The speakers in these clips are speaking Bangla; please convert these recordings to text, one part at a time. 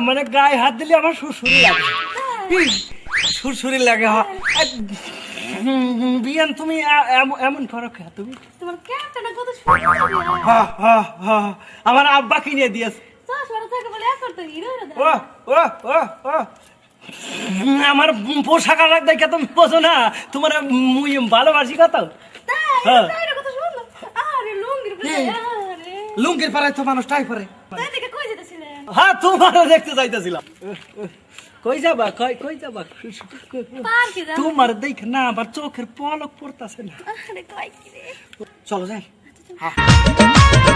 মানে গায়ে হাত দিলে আমার সুরসুরি লাগে। সুরসুরি লাগে হ হুম, বিয়ান তুমি এমন করো কে? তুমি? তোমার ক্যাপটা কত সুন্দর লাগে? হা, হা, হা। আমার আব্বা কিনে দিয়েছে। চশমাটা থাকে বলে এখন তো হিরো হিরো ও ও ও ও আমার পোশাক আলাদা দেখে তুমি বোঝো না তোমার মুই ভালোবাসি কত? তাই হ্যাঁ। লুঙ্গির পাড়ায় তো মানুষ টাই পরে তাই থেকে কই যেতেছিলেন হ্যাঁ তোমারও দেখতে চাইতেছিলাম। কই যাবা? কই কই যাবা? তোমার দেখ না আমার চোখের পলক পড়তাছে না। চলো যাই। সারা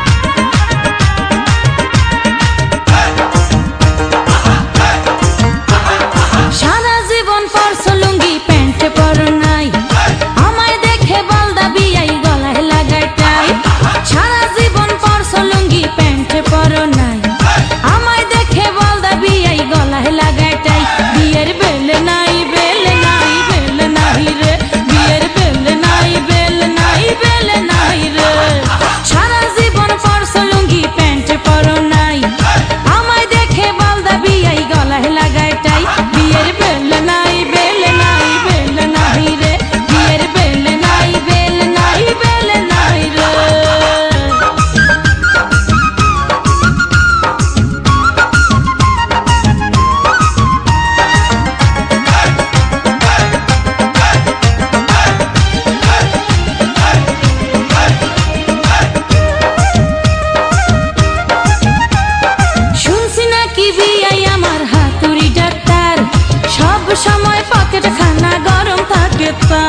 সময় পকেট খানা গরম থাকে তা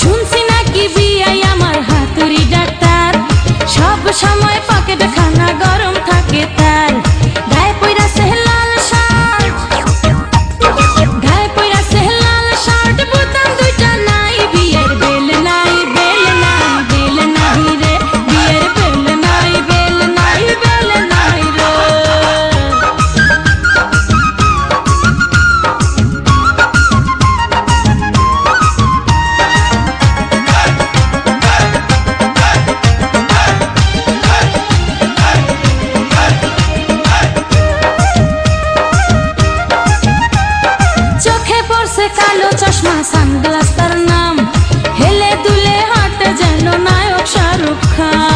শুনছি নাকি বিয়াই আমার হাতুড়ি ডাক্তার। সব সময় পকেট চশমা সানগ্লাস তার নাম। হেলে দুলে হাঁটে যেন নায়ক শাহরুখ খান।